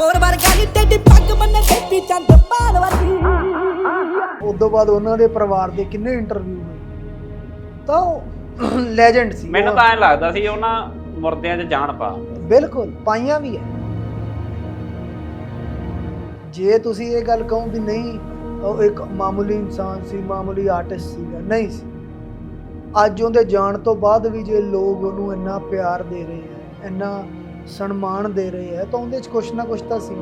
ਤੋਰ ਵਰਗਾ ਨੀ ਟੇਡੀ ਪੱਗ ਬੰਨੇ ਟੇਪੀ ਚੰਦ ਪਾਲ ਵਰਗੀ। ਉਦੋਂ ਬਾਅਦ ਉਹਨਾਂ ਦੇ ਪਰਿਵਾਰ ਦੇ ਕਿੰਨੇ ਇੰਟਰਵਿਊ ਹੋਏ ਤਾਂ ਉਹ ਲੈਜੈਂਡ ਸੀ। ਮੈਨੂੰ ਤਾਂ ਐਂ ਲੱਗਦਾ ਸੀ ਉਹਨਾਂ ਮੁਰਦਿਆਂ 'ਚ ਜਾਨ ਪਾ। ਬਿਲਕੁਲ ਪਾਈਆਂ ਵੀ ਹੈ ਜੇ ਤੁਸੀਂ ਇਹ ਗੱਲ ਕਹੋ ਵੀ ਨਹੀਂ ਉਹ ਇੱਕ ਮਾਮੂਲੀ ਇਨਸਾਨ ਸੀ ਮਾਮੂਲੀ ਆਰਟਿਸਟ ਸੀਗਾ ਨਹੀਂ ਸੀ। ਅੱਜ ਉਹਦੇ ਜਾਣ ਤੋਂ ਬਾਅਦ ਵੀ ਜੇ ਲੋਕ ਉਹਨੂੰ ਇੰਨਾ ਪਿਆਰ ਦੇ ਰਹੇ ਹੈ ਇੰਨਾ ਸਨਮਾਨ ਦੇ ਰਹੇ ਹੈ ਤਾਂ ਉਹਦੇ 'ਚ ਕੁਛ ਨਾ ਕੁਛ ਤਾਂ ਸੀ।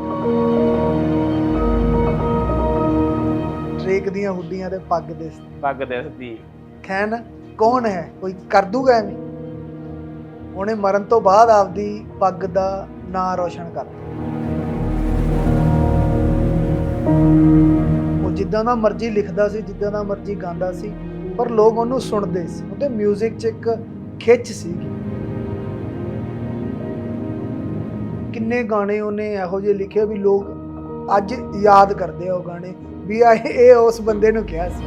ਡਰੇਕ ਦੀਆਂ ਹੁੱਡੀਆਂ ਤੇ ਪੱਗ ਦੇ ਪੱਗ ਦਿਸਦੀ ਖੈਨ ਕੌਣ ਹੈ? ਕੋਈ ਕਰ ਦੂਗਾ ਐਵੇਂ? ਉਹਨੇ ਮਰਨ ਤੋਂ ਬਾਅਦ ਆਪਦੀ ਪੱਗ ਦਾ ਨਾਂ ਰੋਸ਼ਨ ਕਰ ਉਹ ਜਿੱਦਾਂ ਦਾ ਮਰਜ਼ੀ ਲਿਖਦਾ ਸੀ ਜਿੱਦਾਂ ਦਾ ਮਰਜ਼ੀ ਗਾਉਂਦਾ ਸੀ ਪਰ ਲੋਕ ਉਹਨੂੰ ਸੁਣਦੇ ਸੀ। ਉਹਦੇ 뮤직 'ਚ ਇੱਕ ਖਿੱਚ ਸੀ ਕਿੰਨੇ ਗਾਣੇ ਉਹਨੇ ਇਹੋ ਜਿਹੇ ਲਿਖੇ ਵੀ ਲੋਕ ਅੱਜ ਯਾਦ ਕਰਦੇ ਆ ਉਹ ਗਾਣੇ ਵੀ ਆ ਇਹ ਇਹ ਉਸ ਬੰਦੇ ਨੂੰ ਕਿਹਾ ਸੀ।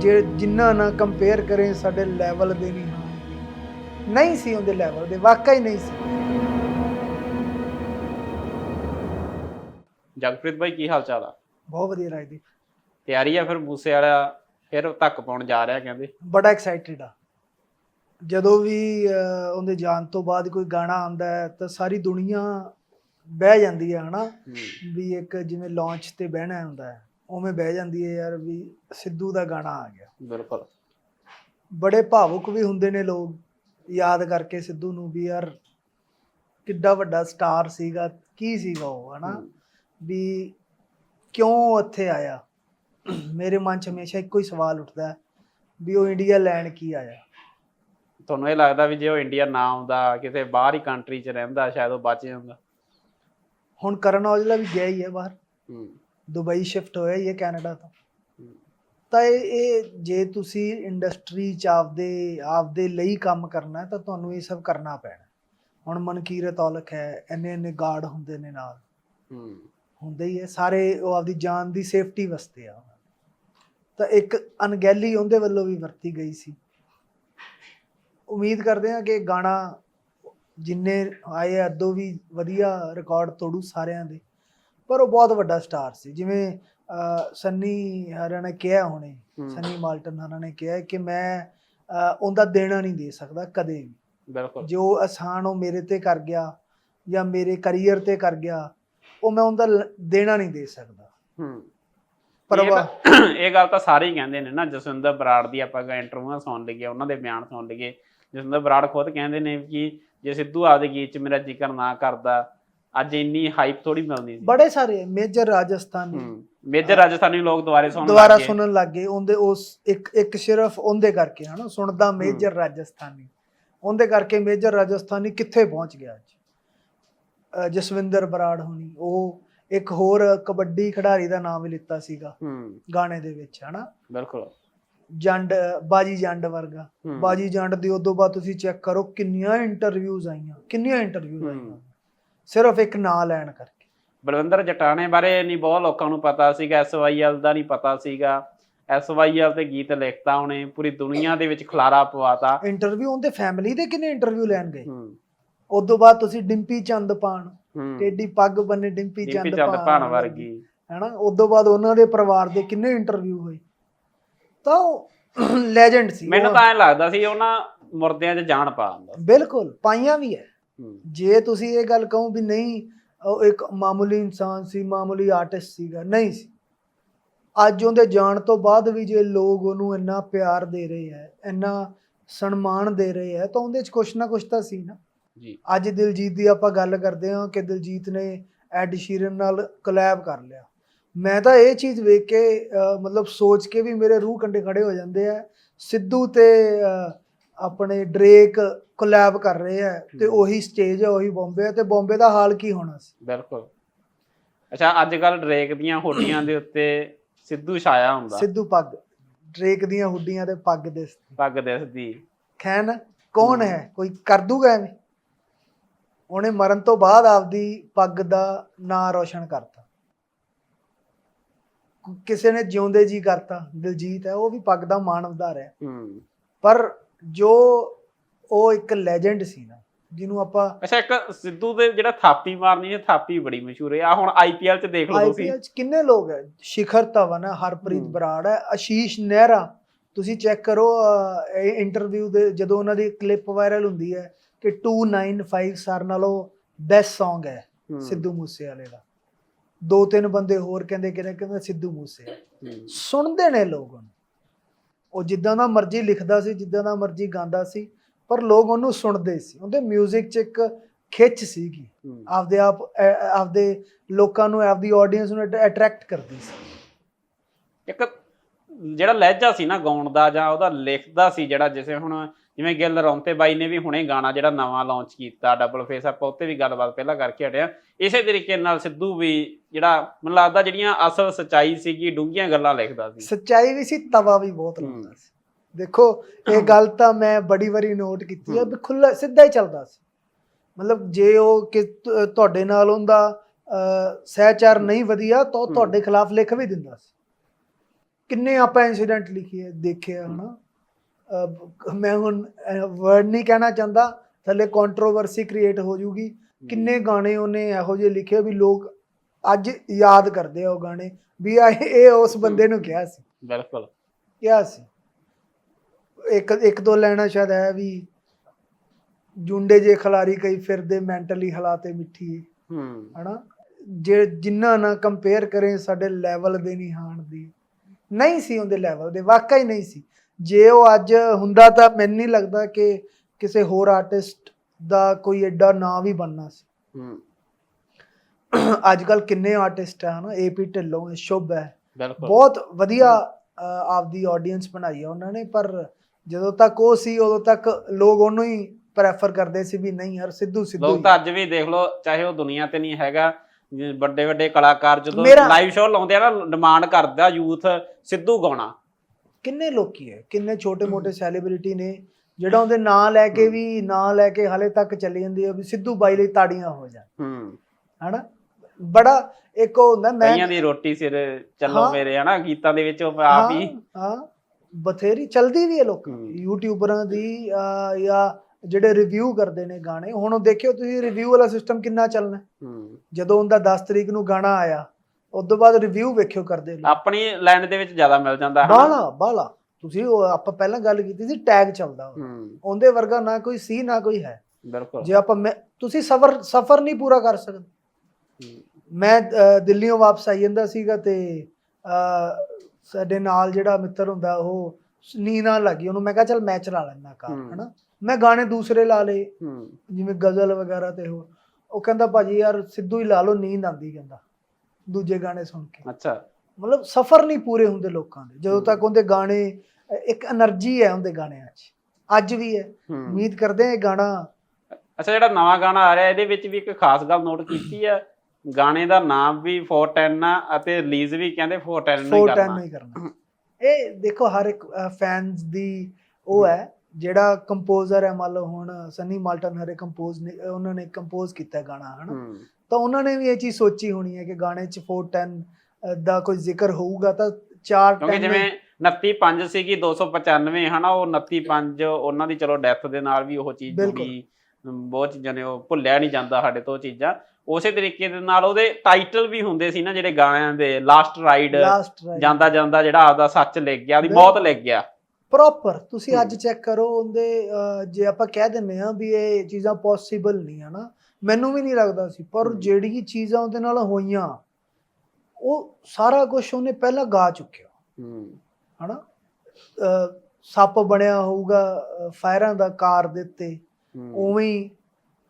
ਜੇ ਜਿੰਨਾ ਨਾ ਕੰਪੇਅਰ ਕਰੇ ਸਾਡੇ ਲੈਵਲ ਦੇ ਨਹੀਂ ਨਹੀਂ ਸੀ ਉਹਦੇ ਲੈਵਲ ਦੇ ਵਾਕਈ ਨਹੀਂ ਸੀ। ਜਗਪ੍ਰੀਤ ਭਾਈ ਕੀ ਹਾਲ ਚਾਲ ਆ? ਬਹੁਤ ਵਧੀਆ ਲੱਗਦੀ ਤਿਆਰੀ ਆ ਫਿਰ ਮੂਸੇ ਵਾਲਾ ਫਿਰ ਧੱਕ ਪਾਉਣ ਜਾ ਰਿਹਾ ਕਹਿੰਦੇ। ਬੜਾ ਐਕਸਾਈਟਿਡ ਆ। ਜਦੋਂ ਵੀ ਉਹਦੇ ਜਾਣ ਤੋਂ ਬਾਅਦ ਕੋਈ ਗਾਣਾ ਆਉਂਦਾ ਹੈ ਤਾਂ ਸਾਰੀ ਦੁਨੀਆ ਬਹਿ ਜਾਂਦੀ ਹੈ ਹਨਾ? ਵੀ ਇੱਕ ਜਿਵੇਂ ਲਾਂਚ ਤੇ ਬਹਿਣਾ ਹੁੰਦਾ ਹੈ ਉਵੇਂ ਬਹਿ ਜਾਂਦੀ ਹੈ ਯਾਰ ਵੀ ਸਿੱਧੂ ਦਾ ਗਾਣਾ ਆ ਗਿਆ। ਬਿਲਕੁਲ। ਬੜੇ ਭਾਵੁਕ ਵੀ ਹੁੰਦੇ ਨੇ ਲੋਕ ਯਾਦ ਕਰਕੇ ਸਿੱਧੂ ਨੂੰ ਵੀ ਯਾਰ ਕਿੱਡਾ ਵੱਡਾ ਸਟਾਰ ਸੀਗਾ ਕੀ ਸੀਗਾ ਉਹ ਹਨਾ। ਵੀ ਕਿਉਂ ਇੱਥੇ ਆਇਆ? ਮੇਰੇ ਮਨ 'ਚ ਹਮੇਸ਼ਾ ਇੱਕੋ ਹੀ ਸਵਾਲ ਉੱਠਦਾ ਹੈ ਵੀ ਉਹ ਇੰਡੀਆ ਲੈਣ ਕੀ ਆਇਆ? ਤੁਹਾਨੂੰ ਇਹ ਲੱਗਦਾ ਵੀ ਜੇ ਉਹ ਇੰਡੀਆ ਨਾ ਆਉਂਦਾ ਕਿਸੇ ਬਾਹਰ ਹੀ ਕੰਟਰੀ 'ਚ ਰਹਿੰਦਾ ਸ਼ਾਇਦ ਉਹ ਬਚ ਜਾਂਦਾ। ਹੁਣ ਕਰਨ ਔਜਲਾ ਵੀ ਗਿਆ ਹੀ ਹੈ ਬਾਹਰ। ਹੂੰ। ਦੁਬਈ ਸ਼ਿਫਟ ਹੋਇਆ ਹੀ ਹੈ ਕੈਨੇਡਾ ਤੋਂ। ਤਾਂ ਇਹ ਇਹ ਜੇ ਤੁਸੀਂ ਇੰਡਸਟਰੀ 'ਚ ਆਪਦੇ ਆਪਦੇ ਲਈ ਕੰਮ ਕਰਨਾ ਹੈ ਤਾਂ ਤੁਹਾਨੂੰ ਇਹ ਸਭ ਕਰਨਾ ਪੈਣਾ। ਹੁਣ ਮਨਕੀਰਤ ਔਲਖ ਹੈ ਇੰਨੇ ਇੰਨੇ ਗਾਰਡ ਹੁੰਦੇ ਨੇ ਨਾਲ। ਹੂੰ। ਹੁੰਦੇ ਹੀ ਹੈ। ਸਾਰੇ ਉਹ ਆਪਦੀ ਜਾਨ ਦੀ ਸੇਫਟੀ ਵਾਸਤੇ ਆ। ਤਾਂ ਇੱਕ ਅਣਗਹਿਲੀ ਉਹਦੇ ਵੱਲੋਂ ਵੀ ਵਰਤੀ ਗਈ ਸੀ। ਉਮੀਦ ਕਰਦੇ ਹਾਂ ਕਿ ਗਾਣਾ ਜਿੰਨੇ ਆਏ ਅੱਦੋਂ ਵੀ ਵਧੀਆ ਰਿਕਾਰਡ ਤੋੜੂ ਸਾਰਿਆਂ ਦੇ। ਪਰ ਉਹ ਬਹੁਤ ਵੱਡਾ ਸਟਾਰ ਸੀ। ਜਿਵੇਂ ਸੰਨੀ ਹਰਾਂ ਨੇ ਕਿਹਾ ਹੁਣੇ। ਸੰਨੀ ਮਾਲਟਨ ਹਰਾਂ ਨੇ ਕਿਹਾ ਕਿ ਮੈਂ ਉਹਦਾ ਦੇਣਾ ਨਹੀਂ ਦੇ ਸਕਦਾ ਕਦੇ ਵੀ। ਬਿਲਕੁਲ। ਜੋ ਆਸਾਨ ਉਹ ਮੇਰੇ ਤੇ ਕਰ ਗਿਆ ਜਾਂ ਮੇਰੇ ਕੈਰੀਅਰ ਤੇ ਕਰ ਗਿਆ ਉਹ ਮੈਂ ਉਹਦਾ ਦੇਣਾ ਨਹੀਂ ਦੇ ਸਕਦਾ। ਹੂੰ। ਪਰ ਇਹ ਗੱਲ ਤਾਂ ਸਾਰੇ ਹੀ ਕਹਿੰਦੇ ਨੇ ਨਾ ਜਸਵਿੰਦਰ ਬਰਾੜ ਦੀ ਆਪਾਂ ਇੰਟਰਵਿਊਆਂ ਸੁਣ ਲਈਏ ਉਹਨਾਂ ਦੇ ਬਿਆਨ ਸੁਣ ਲਈਏ। ਜਸਵਿੰਦਰ ਬਰਾੜ ਖੁਦ ਕਹਿੰਦੇ ਨੇ ਕਿ ਜੇ ਸਿੱਧੂ ਆਪਦੇ ਗੀਤ 'ਚ ਮੇਰਾ ਜ਼ਿਕਰ ਨਾ ਕਰਦਾ ਅੱਜ ਇੰਨੀ ਹਾਈਪ ਥੋੜੀ ਮਿਲਦੀ ਸੀ। ਬੜੇ ਸਾਰੇ ਮੇਜਰ ਰਾਜਸਥਾਨੀ। ਮੇਜਰ ਰਾਜਸਥਾਨੀ ਲੋਕ ਦੁਬਾਰੇ ਸੁਣਨ ਗਏ। ਸੁਣਨ ਲੱਗ ਉਹਦੇ ਉਸ ਇੱਕ ਇੱਕ ਸਿਰਫ ਉਹਦੇ ਕਰਕੇ ਹਨਾ ਸੁਣਦਾ ਮੇਜਰ ਰਾਜਸਥਾਨੀ। ਉਹਦੇ ਕਰਕੇ ਮੇਜਰ ਰਾਜਸਥਾਨੀ ਕਿੱਥੇ ਪਹੁੰਚ ਗਿਆ ਅੱਜ? ਜਸਵਿੰਦਰ ਬਰਾੜ ਹੋਣੀ ਉਹ ਇੱਕ ਹੋਰ ਕਬੱਡੀ ਖਿਡਾਰੀ ਦਾ ਨਾਮ ਵੀ ਲਿੱਤਾ ਸੀਗਾ। ਹੂੰ। ਗਾਣੇ ਦੇ ਵਿੱਚ ਹਨਾ? ਬਿਲਕੁਲ। ਜੰਡ ਬਾਜੀ ਜੰਡ ਵਰਗਾ। ਬਾਜੀ ਜੰਡ ਦੀ ਉਦੋਂ ਬਾਅਦ ਤੁਸੀਂ ਚੈੱਕ ਕਰੋ ਕਿੰਨੀਆਂ ਇੰਟਰਵਿਊਜ਼ ਆਈਆਂ ਕਿੰਨੀਆਂ ਇੰਟਰਵਿਊਜ਼। ਆਈਆਂ। ਸਿਰਫ ਇੱਕ ਨਾਂ ਲੈਣ ਕਰਕੇ। ਬਲਵਿੰਦਰ ਜਟਾਣੇ ਬਾਰੇ ਨਹੀਂ ਬਹੁਤ ਲੋਕਾਂ ਨੂੰ ਪਤਾ ਸੀਗਾ ਐਸਵਾਈਐਲ ਦਾ ਨਹੀਂ ਪਤਾ ਸੀਗਾ। ਐਸਵਾਈਐਲ ਤੇ ਗੀਤ ਲਿਖਤਾ ਉਹਨੇ ਪੂਰੀ ਦੁਨੀਆ ਦੇ ਵਿੱਚ ਖਲਾਰਾ ਪਵਾਤਾ। ਇੰਟਰਵਿਊ ਉਹਦੇ ਫੈਮਿਲੀ ਦੇ ਕਿੰਨੇ ਇੰਟਰਵਿਊ ਲੈਣ ਗਏ? ਉਦੋਂ ਬਾਅਦ ਤੁਸੀਂ ਡਿੰਪੀ ਚੰਦਪਾਨ ਹੂੰ ਟੇਡੀ ਪੱਗ ਬੰਨੇ ਡਿੰਪੀ ਚੰਦ ਭਾਣ ਵਰਗੀ। ਹੈਨਾ? ਉਦੋਂ ਬਾਅਦ ਉਹਨਾਂ ਦੇ ਪਰਿਵਾਰ ਦੇ ਕਿੰਨੇ ਇੰਟਰਵਿਊ ਹੋਏ? ਤਾਂ ਉਹ ਲੈਜੈਂਡ ਸੀ ਮੈਨੂੰ ਤਾਂ ਐਂ ਲੱਗਦਾ ਸੀ ਉਹਨਾਂ ਮੁਰਦਿਆਂ 'ਚ ਜਾਨ ਪਾ ਦਿੰਦਾ ਬਿਲਕੁਲ ਪਾਈਆਂ ਵੀ ਹੂੰ। ਜੇ ਤੁਸੀਂ ਇਹ ਗੱਲ ਕਹੋ ਵੀ ਨਹੀਂ ਉਹ ਇੱਕ ਮਾਮੂਲੀ ਇਨਸਾਨ ਸੀ ਮਾਮੂਲੀ ਆਰਟਿਸਟ ਸੀਗਾ ਨਹੀਂ ਸੀ। ਅੱਜ ਉਹਦੇ ਜਾਣ ਤੋਂ ਬਾਅਦ ਵੀ ਜੇ ਲੋਕ ਉਹਨੂੰ ਇੰਨਾ ਪਿਆਰ ਦੇ ਰਹੇ ਹੈ ਇੰਨਾ ਸਨਮਾਨ ਦੇ ਰਹੇ ਹੈ ਤਾਂ ਉਹਦੇ 'ਚ ਕੁਛ ਨਾ ਕੁਛ ਤਾਂ ਸੀ ਨਾ। ਜੀ। ਅੱਜ ਦਿਲਜੀਤ ਦੀ ਆਪਾਂ ਗੱਲ ਕਰਦੇ ਹਾਂ ਕਿ ਦਿਲਜੀਤ ਨੇ ਐਡ ਸ਼ੀਰਨ ਨਾਲ ਕੋਲੈਬ ਕਰ ਲਿਆ। ਮੈਂ ਤਾਂ ਇਹ ਚੀਜ਼ ਵੇਖ ਕੇ ਮਤਲਬ ਸੋਚ ਕੇ ਵੀ ਮੇਰੇ ਰੂਹ ਕੰਡੇ ਖੜੇ ਹੋ ਜਾਂਦੇ ਆ। ਸਿੱਧੂ ਤੇ ਆਪਣੇ ਡਰੇਕ ਕੋਲੈਬ ਕਰ ਰਹੇ ਆ ਤੇ। ਉਹੀ ਸਟੇਜ ਹੈ ਉਹੀ ਬੰਬੇ ਹੈ ਤੇ ਬੰਬੇ ਦਾ ਹਾਲ ਕੀ ਹੋਣਾ ਸੀ? ਬਿਲਕੁਲ। ਅੱਛਾ ਅੱਜ ਕੱਲ ਡਰੇਕ ਦੀਆਂ ਹੋਡੀਆਂ ਦੇ ਉੱਤੇ ਸਿੱਧੂ ਛਾਇਆ ਹੁੰਦਾ। ਸਿੱਧੂ ਪੱਗ। ਡਰੇਕ ਦੀਆਂ ਹੁੱਡੀਆਂ ਤੇ ਪੱਗ ਦੇ ਪੱਗ ਦਿਸਦੀ। ਖੈਨ ਕੌਣ। ਹੈ? ਕੋਈ ਕਰ ਦੂਗਾ ਐਵੇਂ? ਉਹਨੇ ਮਰਨ ਤੋਂ ਬਾਅਦ ਆਪਦੀ ਪੱਗ ਦਾ ਨਾਂ ਰੋਸ਼ਨ ਕਰਤਾ। ਕਿਸੇ ਨੇ ਜਿਉਂਦੇ ਜੀ ਕਰਤਾ ਦਿਲਜੀਤ ਹੈ ਉਹ ਵੀ ਪੱਗ ਦਾ ਮਾਣ ਵਧਾ ਰਿਹਾ ਹੂੰ। ਪਰ ਜੋ ਉਹ ਇੱਕ ਲੈਜੈਂਡ ਸੀ ਨਾ ਜਿਹਨੂੰ ਆਪਾਂ ਅੱਛਾ ਇੱਕ ਸਿੱਧੂ ਦੇ ਜਿਹੜਾ ਥਾਪੀ ਮਾਰਨੀ ਹੈ ਥਾਪੀ ਬੜੀ ਮਸ਼ਹੂਰ ਹੈ। ਆ ਹੁਣ ਆਈਪੀਐਲ ਚ ਦੇਖ ਲਓ ਤੁਸੀਂ। ਆਈਪੀਐਲ ਚ ਕਿੰਨੇ ਲੋਕ ਹੈ? ਸ਼ਿਖਰ ਧਵਨ ਹੈ ਹਰਪ੍ਰੀਤ। ਬਰਾੜ ਹੈ ਆਸ਼ੀਸ਼ ਨਹਿਰਾ। ਤੁਸੀਂ ਚੈੱਕ ਕਰੋ ਇੰਟਰਵਿਊ ਦੇ ਜਦੋਂ ਉਹਨਾਂ ਦੀ ਕਲਿੱਪ ਵਾਇਰਲ ਹੁੰਦੀ ਹੈ ਕਿ 295 ਸਰ ਨਾਲੋਂ ਬੈਸਟ Song ਹੈ ਸਿੱਧੂ ਮੂਸੇਵਾਲੇ ਦਾ। ਦੋ ਤਿੰਨ ਬੰਦੇ ਹੋਰ ਕਹਿੰਦੇ ਕਿਹੜਾ ਕਹਿੰਦਾ ਸਿੱਧੂ ਮੂਸੇ ਸੁਣਦੇ ਨੇ ਲੋਕ ਉਹਨੂੰ। ਉਹ ਜਿੱਦਾਂ ਦਾ ਮਰਜ਼ੀ ਲਿਖਦਾ ਸੀ ਜਿੱਦਾਂ ਦਾ ਮਰਜ਼ੀ ਗਾਉਂਦਾ ਸੀ ਪਰ ਲੋਕ ਉਹਨੂੰ ਸੁਣਦੇ ਸੀ। ਉਹਦੇ 뮤직 'ਚ ਇੱਕ ਖਿੱਚ ਸੀਗੀ। ਆਪਦੇ ਆਪ ਆਪਦੇ ਲੋਕਾਂ ਨੂੰ ਆਪਦੀ ਆਡੀਅנס ਨੂੰ ਅਟਰੈਕਟ ਕਰਦੀ ਸੀ। ਇੱਕ ਜਿਹੜਾ ਲਹਿਜਾ ਸੀ ਨਾ ਗਾਉਣ ਦਾ ਜਾਂ ਉਹਦਾ ਲਿਖਦਾ ਸੀ ਜਿਹੜਾ ਜਿਵੇਂ ਹੁਣ ਜਿਵੇਂ ਗਿੱਲ ਰੌਂਤੇ ਬਾਈ ਨੇ ਵੀ ਹੁਣੇ ਗਾਣਾ ਜਿਹੜਾ ਨਵਾਂ ਲਾਂਚ ਕੀਤਾ ਡਬਲ ਫੇਸ ਆਪਾਂ ਉੱਤੇ ਵੀ ਗੱਲਬਾਤ ਪਹਿਲਾਂ ਕਰਕੇ ਹਟਿਆ ਇਸੇ ਤਰੀਕੇ ਨਾਲ ਸਿੱਧੂ ਵੀ ਜਿਹੜਾ ਮੈਨੂੰ ਲੱਗਦਾ ਜਿਹੜੀਆਂ ਅਸਲ ਸਚਾਈ ਸੀਗੀ ਡੂੰਘੀਆਂ ਗੱਲਾਂ ਲਿਖਦਾ ਸੀ। ਸੱਚਾਈ ਵੀ ਸੀ ਤਵਾ ਵੀ ਬਹੁਤ। ਲਾਉਂਦਾ ਸੀ। ਦੇਖੋ ਇਹ ਗੱਲ ਤਾਂ ਮੈਂ ਬੜੀ ਵਾਰੀ ਨੋਟ ਕੀਤੀ ਹੈ। ਵੀ ਖੁੱਲਾ ਸਿੱਧਾ ਹੀ ਚੱਲਦਾ ਸੀ। ਮਤਲਬ ਜੇ ਉਹ ਕਿ ਤੁਹਾਡੇ ਨਾਲ ਅਹ, ਸਹਿਚਾਰ ਨਹੀਂ ਵਧੀਆ ਤਾਂ। ਤੁਹਾਡੇ ਖਿਲਾਫ ਲਿਖ ਵੀ ਦਿੰਦਾ ਸੀ। ਕਿੰਨੇ ਆਪਾਂ ਇਨਸੀਡੈਂਟ ਲਿਖੇ ਦੇਖਿਆ ਹਨਾ? ਮੈਂ ਹੁਣ ਵਰਡ ਨਹੀਂ ਕਹਿਣਾ ਚਾਹੁੰਦਾ। ਥੱਲੇ ਕੰਟਰੋਵਰਸੀ ਕ੍ਰੀਏਟ ਹੋ ਜੂਗੀ। ਕਿੰਨੇ ਗਾਣੇ ਉਹਨੇ ਇਹੋ ਜਿਹੇ ਲਿਖੇ ਵੀ ਲੋਕ ਅੱਜ ਯਾਦ ਕਰਦੇ ਆ ਉਹ ਗਾਣੇ। ਵੀ ਇਹ ਉਸ ਬੰਦੇ ਨੂੰ ਕਿਹਾ ਸੀ। ਬਿਲਕੁਲ। ਕਿਹਾ ਸੀ। ਇੱਕ ਇੱਕ ਦੋ ਲੈਣਾ ਸ਼ਾਇਦ ਹੈ ਵੀ ਜੁੰਡੇ ਜੇ ਖਿਲਾਰੀ ਕਈ ਫਿਰਦੇ ਮੈਂਟਲੀ ਹਾਲਾਤੇ ਮਿੱਠੀ ਹੂੰ। ਹਨਾ? ਜੇ ਜਿੰਨਾ ਨਾ ਕੰਪੇਅਰ ਕਰੇ ਸਾਡੇ ਲੈਵਲ ਦੇ ਨਹੀਂ ਹਾਣ ਦੀ। ਨਹੀਂ ਸੀ ਉਹਦੇ ਲੈਵਲ ਦੇ ਵਾਕਈ ਨਹੀਂ ਸੀ। ਜੇ ਉਹ ਅੱਜ ਹੁੰਦਾ ਤਾਂ ਮੈਨੂੰ ਨਹੀਂ ਲੱਗਦਾ ਕਿ ਕਿਸੇ ਹੋਰ ਆਰਟਿਸਟ ਦਾ ਕੋਈ ਐਡਾ ਨਾਂ ਵੀ ਬਣਨਾ ਸੀ। ਹੂੰ। ਅੱਜ ਕੱਲ ਕਿੰਨੇ ਆਰਟਿਸਟ ਆ ਹਨਾ? ਏਪੀ ਢਿੱਲੋਂ ਹੈ ਸ਼ੁਭ ਹੈ। ਬਿਲਕੁਲ। ਬਹੁਤ ਵਧੀਆ ਆਪਦੀ ਆਡੀਅנס ਬਣਾਈ ਆ ਉਹਨਾਂ ਨੇ ਪਰ ਜਦੋਂ ਤੱਕ ਉਹ ਸੀ ਉਦੋਂ ਤੱਕ ਲੋਕ ਉਹਨੂੰ ਹੀ ਪ੍ਰੈਫਰ ਕਰਦੇ ਸੀ ਵੀ ਨਹੀਂ ਯਾਰ ਸਿੱਧੂ ਸਿੱਧੂ ਲੋਕ ਹੀ ਤਾਂ ਅੱਜ ਵੀ ਦੇਖ ਲਓ ਚਾਹੇ ਉਹ ਦੁਨੀਆ ਤੇ ਨਹੀਂ ਹੈਗਾ ਵੱਡੇ ਵੱਡੇ ਕਲਾਕਾਰ ਜਦੋਂ ਮੇਰਾ- ਲਾਈਵ ਸ਼ੋਅ ਲਾਉਂਦੇ ਆ ਨਾ ਡਿਮਾਂਡ ਕਰਦਾ ਯੂਥ ਸਿੱਧੂ ਗਾਉਣਾ। ਕਿੰਨੇ ਲੋਕੀ ਹੈ? ਕਿੰਨੇ ਛੋਟੇ ਮੋਟੇ ਸੈਲੀਬ੍ਰਿਟੀ ਨੇ ਜਿਹੜਾ ਉਹਦੇ ਨਾਂ ਲੈ ਕੇ ਵੀ ਨਾਂ ਲੈ ਕੇ ਹਾਲੇ ਤੱਕ ਚੱਲੀ ਜਾਂਦੀ ਹੈ ਵੀ ਸਿੱਧੂ ਬਾਈ ਲਈ ਤਾੜੀਆਂ ਹੋ ਜਾਣ। ਹੂੰ ਹਨਾ? ਬੜਾ ਇੱਕ ਉਹ ਹੁੰਦਾ ਮੈਂ ਕਈਆਂ ਦੀ ਰੋਟੀ ਸਿਰ ਚੱਲੋ। ਮੇਰੇ ਹਨਾ? ਗੀਤਾਂ ਦੇ ਵਿੱਚ ਉਹ ਆਪ ਹੀ। ਹਾਂ। ਬਥੇਰੀ ਚਲਦੀ ਵੀ ਹੈ ਲੋਕਾਂ। ਦੀ ਯੂਟਿਊਬਰਾਂ ਦੀ ਜਾਂ ਜਿਹੜੇ ਰਿਵਿਊ ਕਰਦੇ ਨੇ ਗਾਣੇ ਹੁਣ ਦੇਖਿਓ ਤੁਸੀਂ ਰਿਵਿਊ ਵਾਲਾ ਸਿਸਟਮ ਕਿੰਨਾ ਚੱਲਣਾ। ਜਦੋਂ ਉਹਦਾ 10 ਤਰੀਕ ਨੂੰ ਗਾਣਾ ਆਇਆ ਉਸ ਤੋਂ ਬਾਅਦ ਰਿਵਿਊ ਵੇਖਿਓ ਕਰਦੇ ਲੋਕ ਆਪਣੀ ਲਾਈਨ ਦੇ ਵਿੱਚ ਜ਼ਿਆਦਾ ਮਿਲ ਜਾਂਦਾ ਹਨਾ? ਬਾਲਾ ਬਾਲਾ ਤੁਸੀਂ ਉਹ ਆਪਾਂ ਪਹਿਲਾਂ ਗੱਲ ਕੀਤੀ ਸੀ ਟੈਗ ਚੱਲਦਾ ਉਹ। ਹੂੰ। ਉਹਦੇ ਵਰਗਾ ਨਾ ਕੋਈ ਸੀ ਨਾ ਕੋਈ ਹੈ। ਬਿਲਕੁਲ। ਜੇ ਆਪਾਂ ਤੁਸੀਂ ਸਫਰ ਸਫਰ ਨਹੀਂ ਪੂਰਾ ਕਰ ਸਕਦੇ। ਹੂੰ, ਮੈਂ ਦਿੱਲੀੋਂ ਵਾਪਸ ਆਈ ਜਾਂਦਾ ਸੀਗਾ ਤੇ ਸਾਡੇ ਨਾਲ ਜਿਹੜਾ ਮਿੱਤਰ ਹੁੰਦਾ ਉਹ ਨੀਂਦ ਨਾਲ ਲੱਗੀ। ਉਹਨੂੰ ਮੈਂ ਕਿਹਾ ਚੱਲ ਮੈਂ ਚਲਾ ਲੈਂਦਾ ਕਾਰ ਹੂੰ। ਹਨਾ? ਮੈਂ ਗਾਣੇ ਦੂਸਰੇ ਲਾ ਲਏ ਹੂੰ। ਜਿਵੇਂ ਗਜ਼ਲ ਵਗੈਰਾ ਤੇ ਹੋਰ। ਉਹ ਕਹਿੰਦਾ ਭਾਜੀ ਯਾਰ ਸਿੱਧੂ ਹੀ ਲਾ ਲਓ ਨੀਂਦ ਆਂਦੀ ਕਹਿੰਦਾ। ਦੂਜੇ ਗਾਣੇ ਸੁਣ ਕੇ। ਅੱਛਾ। ਮਤਲਬ ਸਫਰ ਨਹੀਂ ਪੂਰੇ ਹੁੰਦੇ ਲੋਕਾਂ ਦੇ। ਜਦੋਂ ਤੱਕ ਉਹਦੇ ਗਾਣੇ ਇੱਕ એનર્ਜੀ ਹੈ ਉਹਦੇ ਗਾਣਿਆਂ 'ਚ। ਅੱਜ ਵੀ ਹੈ। ਉਮੀਦ ਕਰਦੇ ਹਾਂ ਇਹ ਗਾਣਾ ਅੱਛਾ ਜਿਹੜਾ ਨਵਾਂ ਗਾਣਾ ਆ ਰਿਹਾ ਇਹਦੇ ਵਿੱਚ ਵੀ ਇੱਕ ਖਾਸ ਗੱਲ ਨੋਟ ਕੀਤੀ ਹੈ। ਗਾਣੇ ਦਾ ਨਾਮ ਵੀ 410 ਆ ਅਤੇ ਰਿਲੀਜ਼ ਵੀ ਕਹਿੰਦੇ 410 ਨਹੀਂ ਕਰਨਾ। 410 ਨਹੀਂ ਕਰਨਾ। ਇਹ ਦੇਖੋ ਹਰ ਇੱਕ ਫੈਨਸ ਦੀ ਉਹ ਹੈ ਜਿਹੜਾ ਕੰਪੋਜ਼ਰ ਹੈ ਮੰਨ ਲਓ ਹੁਣ ਸਨੀ ਮਾਲਟਨ ਹਰੇ ਕੰਪੋਜ਼ ਉਹਨਾਂ ਨੇ ਕੰਪੋਜ਼ ਕੀਤਾ ਗਾਣਾ ਹਨ। ਤਾਂ ਉਹਨਾਂ ਨੇ ਵੀ ਇਹ ਚੀਜ਼ ਸੋਚੀ ਹੋਣੀ ਹੈ ਕਿ ਗਾਣੇ 'ਚ 410 ਅ, ਦਾ ਕੋਈ ਜ਼ਿਕਰ ਹੋਊਗਾ ਤਾਂ 4 ਕਿਉਂਕਿ ਜਿਵੇਂ 29.5 ਸੀਗੀ 295 ਹਨਾ ਉਹ 29.5 ਉਹਨਾਂ ਦੀ ਚਲੋ ਡੈਥ ਦੇ ਨਾਲ ਵੀ ਉਹ ਚੀਜ਼। ਜੁੜੀ ਬਹੁਤ ਚੀਜ਼ਾਂ ਨੇ ਉਹ ਭੁੱਲਿਆ ਨਹੀਂ ਜਾਂਦਾ ਸਾਡੇ ਤੋਂ ਚੀਜ਼ਾਂ ਉਸੇ ਤਰੀਕੇ ਦੇ ਨਾਲ ਉਹਦੇ ਟਾਈਟਲ ਵੀ ਹੁੰਦੇ ਸੀ ਨਾ ਜਿਹੜੇ ਗਾਣਿਆਂ ਦੇ ਲਾਸਟ ਰਾਈਡ ਜਾਂਦਾ ਜਾਂਦਾ ਜਿਹੜਾ ਆਪਦਾ ਸੱਚ ਲਿਖ ਗਿਆ ਉਹਦੀ। ਮੌਤ ਲਿਖ ਗਿਆ ਪ੍ਰੋਪਰ ਤੁਸੀਂ। ਅੱਜ ਚੈੱਕ ਕਰੋ ਉਹਦੇ ਜੇ ਆਪਾਂ ਕਹਿ ਦਿੰਨੇ ਆ ਵੀ ਇਹ ਚੀਜ਼ਾਂ ਪੋਸੀਬਲ ਨਹੀਂ ਹਨਾ ਮੈਨੂੰ ਵੀ ਨਹੀਂ ਲੱਗਦਾ ਸੀ ਪਰ। ਜਿਹੜੀ ਚੀਜ਼ਾਂ ਉਹਦੇ ਨਾਲ ਹੋਈਆਂ ਉਹ ਸਾਰਾ ਕੁਝ ਉਹਨੇ ਪਹਿਲਾਂ ਗਾ ਚੁੱਕਿਆ। ਹੂੰ। ਹਨਾ? ਸੱਪ ਬਣਿਆ ਹੋਊਗਾ ਫਾਇਰਾਂ ਦਾ ਕਾਰ ਦੇ ਉੱਤੇ। ਉਵੇਂ ਹੀ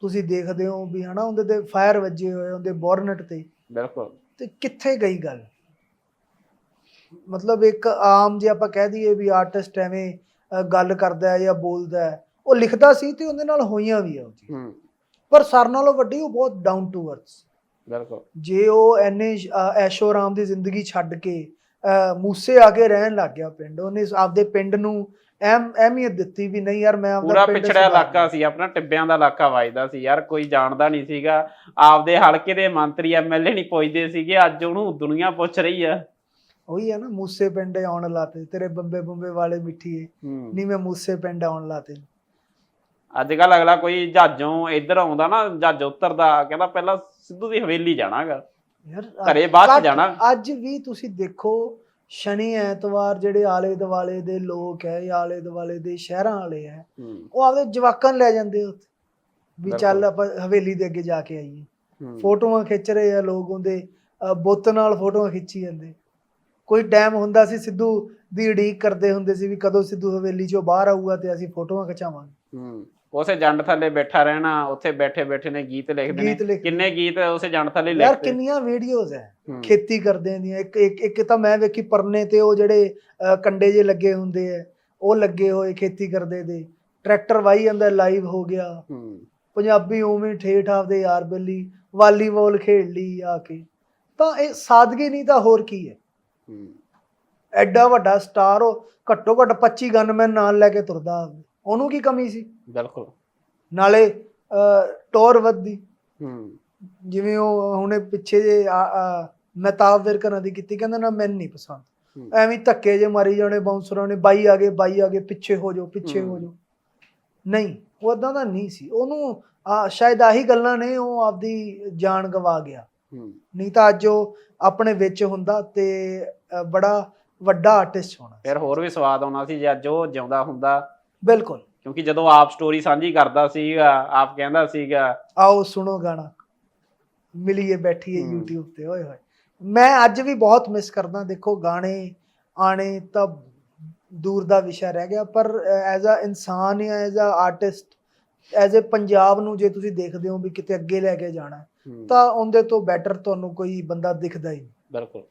ਤੁਸੀਂ ਦੇਖਦੇ ਹੋ ਵੀ ਹਨਾ ਉਹਦੇ ਤੇ ਫਾਇਰ ਵੱਜੇ ਹੋਏ ਉਹਦੇ ਬੋਰਨਟ ਤੇ। ਬਿਲਕੁਲ। ਤੇ ਕਿੱਥੇ ਗਈ ਗੱਲ? ਮਤਲਬ ਇੱਕ ਆਮ ਜੇ ਆਪਾਂ ਕਹਿ ਦਈਏ ਵੀ ਆਰਟਿਸਟ ਐਵੇਂ ਗੱਲ ਕਰਦਾ ਹੈ ਜਾਂ ਬੋਲਦਾ ਹੈ ਉਹ ਲਿਖਦਾ ਸੀ ਤੇ ਉਹਦੇ ਨਾਲ ਹੋਈਆਂ ਵੀ ਆ ਉਹ ਚੀਜ਼। ਹੂੰ। ਪਰ ਸਰ ਨਾਲੋਂ ਵੱਡੀ ਉਹ ਬਹੁਤ ਡਾਊਨ ਟੂ ਅਰਥ ਬਿਲਕੁਲ। ਜੇ ਉਹ ਐਨੇ ਐਸ਼ੋ ਆਰਾਮ ਦੀ ਜ਼ਿੰਦਗੀ ਛੱਡ ਕੇ ਮੂਸੇ ਆ ਕੇ ਰਹਿਣ ਲੱਗ ਗਿਆ ਪਿੰਡ ਉਹਨੇ ਆਪਦੇ ਪਿੰਡ ਨੂੰ ਅਹਿਮ ਅਹਿਮੀਅਤ ਦਿੱਤੀ ਵੀ ਨਹੀਂ ਯਾਰ ਮੈਂ ਆਪਦਾ ਪੂਰਾ ਸੁਧਾਰਨਾ। ਇਲਾਕਾ ਸੀ ਆਪਣਾ ਟਿੱਬਿਆਂ ਦਾ ਇਲਾਕਾ ਵੱਜਦਾ ਸੀ। ਯਾਰ ਕੋਈ ਜਾਣਦਾ ਨਹੀਂ ਸੀਗਾ। ਆਪਦੇ ਹਲਕੇ ਦੇ ਮੰਤਰੀ ਐਮਐਲਏ ਨਹੀਂ ਪੁੱਛਦੇ ਸੀਗੇ ਅੱਜ ਉਹਨੂੰ ਦੁਨੀਆ ਪੁੱਛ ਰਹੀ ਆ। ਉਹੀ ਹੈ ਨਾ ਮੂਸੇ ਪਿੰਡ ਆਉਣ ਲਾਤੇ ਤੇਰੇ ਬੰਬੇ ਬੰਬੇ ਵਾਲੇ ਮਿੱਠੀਏ। ਨਹੀਂ ਮੈਂ ਮੂਸੇ ਪਿੰਡ ਆਉਣ ਲਾਤੇ ਅੱਜ ਕੱਲ ਅਗਲਾ ਕੋਈ ਜਹਾਜ਼ੋਂ ਇੱਧਰ ਆਉਂਦਾ ਨਾ ਜਹਾਜ਼ ਉਤਰਦਾ ਕਹਿੰਦਾ ਪਹਿਲਾਂ ਸਿੱਧੂ ਦੀ ਹਵੇਲੀ ਜਾਣਾਗਾ ਯਾਰ ਘਰੇ ਬਾਅਦ ਚ ਘੱਟ- ਜਾਣਾ। ਅੱਜ ਵੀ ਤੁਸੀਂ ਦੇਖੋ ਸ਼ਨੀ ਐਤਵਾਰ ਜਿਹੜੇ ਆਲੇ ਦੁਆਲੇ ਦੇ ਲੋਕ ਹੈ ਜਾਂ ਆਲੇ ਦੁਆਲੇ ਦੇ ਸ਼ਹਿਰਾਂ ਵਾਲੇ ਹੈ ਉਹ ਆਪਦੇ ਜਵਾਕਾਂ ਨੂੰ ਲੈ ਜਾਂਦੇ ਆ ਉੱਥੇ ਵੀ ਚੱਲ ਬਿਲਕੁਲ। ਆਪਾਂ ਹਵੇਲੀ ਦੇ ਅੱਗੇ ਜਾ ਕੇ ਆਈਏ। ਫੋਟੋਆਂ ਖਿੱਚ ਰਹੇ ਆ ਲੋਕ ਉਹਦੇ ਬੁੱਤ ਨਾਲ ਫੋਟੋਆਂ ਖਿੱਚੀ ਜਾਂਦੇ ਕੋਈ ਟਾਈਮ ਹੁੰਦਾ ਸੀ ਸਿੱਧੂ ਦੀ ਉਡੀਕ ਕਰਦੇ ਹੁੰਦੇ ਸੀ ਵੀ ਕਦੋਂ ਸਿੱਧੂ ਹਵੇਲੀ ਚੋਂ ਬਾਹਰ ਆਊਗਾ ਤੇ ਅਸੀਂ ਫੋਟੋਆਂ ਖਿਚਾਵਾਂਗੇ ਹੂੰ ਉਸੇ ਜੰਡ ਥੱਲੇ ਬੈਠਾ ਰਹਿਣਾ ਉੱਥੇ ਬੈਠੇ ਬੈਠੇ ਨੇ ਗੀਤ ਲਿਖਦੇ ਨੇ ਕਿੰਨੇ ਗੀਤ ਉਸੇ ਜੰਡ ਥੱਲੇ ਯਾਰ ਲਿਖਦੇ ਕਿੰਨੀਆਂ ਵੀਡੀਓਜ਼ ਹੂੰ। ਖੇਤੀ ਕਰਦੇ ਦੀਆਂ। ਇੱਕ ਇੱਕ ਇੱਕ ਤਾਂ ਮੈਂ ਵੇਖੀ ਪਰਨੇ ਤੇ ਉਹ ਜਿਹੜੇ ਕੰਡੇ ਜੇ ਲੱਗੇ ਹੁੰਦੇ ਆ ਉਹ ਲੱਗੇ ਹੋਏ ਖੇਤੀ ਕਰਦੇ ਦੇ। ਟਰੈਕਟਰ ਵਾਹੀ ਜਾਂਦਾ ਲਾਈਵ ਹੋ ਗਿਆ। ਪੰਜਾਬੀ ਉਵੇਂ ਠੇਠ ਆਪਦੇ ਯਾਰ ਬੇਲੀ ਵਾਲੀਬਾਲ ਖੇਡ ਲਈ ਆ ਕੇ। ਤਾਂ ਇਹ ਸਾਦਗੀ ਨਹੀਂ ਤਾਂ ਹੋਰ ਕੀ ਹੈ। ਐਡਾ ਵੱਡਾ ਸਟਾਰ ਉਹ ਘੱਟੋ ਘੱਟ 25 ਗਨਮੈਨ ਨਾਲ ਲੈ ਕੇ ਤੁਰਦਾ ਹੋਵੇ। ਉਹਨੂੰ ਕੀ ਕਮੀ ਸੀ? ਬਿਲਕੁਲ। ਨਾਲੇ ਟੌਰ ਵੱਧਦੀ। ਹੂੰ। ਜਿਵੇਂ ਉਹ ਹੁਣੇ ਪਿੱਛੇ ਜੇ ਮਹਿਤਾਬ ਵਿਰਕਰਾਂ ਦੀ ਕੀਤੀ ਕਹਿੰਦਾ ਨਾ ਮੈਨੂੰ ਨਹੀਂ ਪਸੰਦ। ਐਵੇਂ ਧੱਕੇ ਜੇ ਮਾਰੀ ਜਾਣੇ ਬਾਉਂਸਰਾਂ ਨੇ ਬਾਈ ਆ ਗਏ ਬਾਈ ਆ ਗਏ ਪਿੱਛੇ ਹੋ ਜਾਓ ਪਿੱਛੇ ਹੋ। ਜਾਓ। ਨਹੀਂ ਉਹ ਏਦਾਂ ਦਾ ਨਹੀਂ ਸੀ। ਉਹਨੂੰ ਸ਼ਾਇਦ ਆਹੀ ਗੱਲਾਂ ਨੇ ਉਹ ਆਪਦੀ ਜਾਨ ਗਵਾ ਗਿਆ। ਨਹੀਂ ਤਾਂ ਅੱਜ ਉਹ ਆਪਣੇ ਵਿੱਚ ਹੁੰਦਾ ਤੇ ਬੜਾ ਵੱਡਾ ਆਰਟਿਸਟ ਹੋਣਾ ਫਿਰ ਹੋਰ ਵੀ ਸਵਾਦ ਆਉਣਾ ਸੀ ਜੇ ਅੱਜ ਉਹ ਜਿਉਂਦਾ ਹੁੰਦਾ ਬਿਲਕੁਲ। ਕਿਉਂਕਿ ਜਦੋਂ ਆਪ ਸਟੋਰੀ ਸਾਂਝੀ ਕਰਦਾ ਸੀਗਾ ਆਪ ਕਹਿੰਦਾ ਸੀਗਾ। ਆਓ ਸੁਣੋ ਗਾਣਾ। ਮਿਲੀਏ ਬੈਠੀਏ ਹਮ। YouTube ਤੇ ਓਏ ਹੋਏ। ਮੈਂ ਅੱਜ ਵੀ ਬਹੁਤ ਮਿਸ ਕਰਦਾ ਦੇਖੋ ਗਾਣੇ ਆਣੇ ਤਾਂ ਦੂਰ ਦਾ ਵਿਸ਼ਾ ਰਹਿ ਗਿਆ ਪਰ ਐਜ਼ ਅ ਇਨਸਾਨ ਜਾਂ as a artist as a Punjab ਨੂੰ ਜੇ ਤੁਸੀਂ ਦੇਖਦੇ ਹੋ ਵੀ ਕਿਤੇ ਅੱਗੇ ਲੈ ਕੇ ਜਾਣਾ ਹੈ, ਤਾਂ ਉਹਦੇ ਤੋਂ ਬੈਟਰ ਤੁਹਾਨੂੰ ਕੋਈ ਬੰਦਾ ਦਿਖਦਾ ਹੀ ਨਹੀਂ। ਬਿਲਕੁਲ।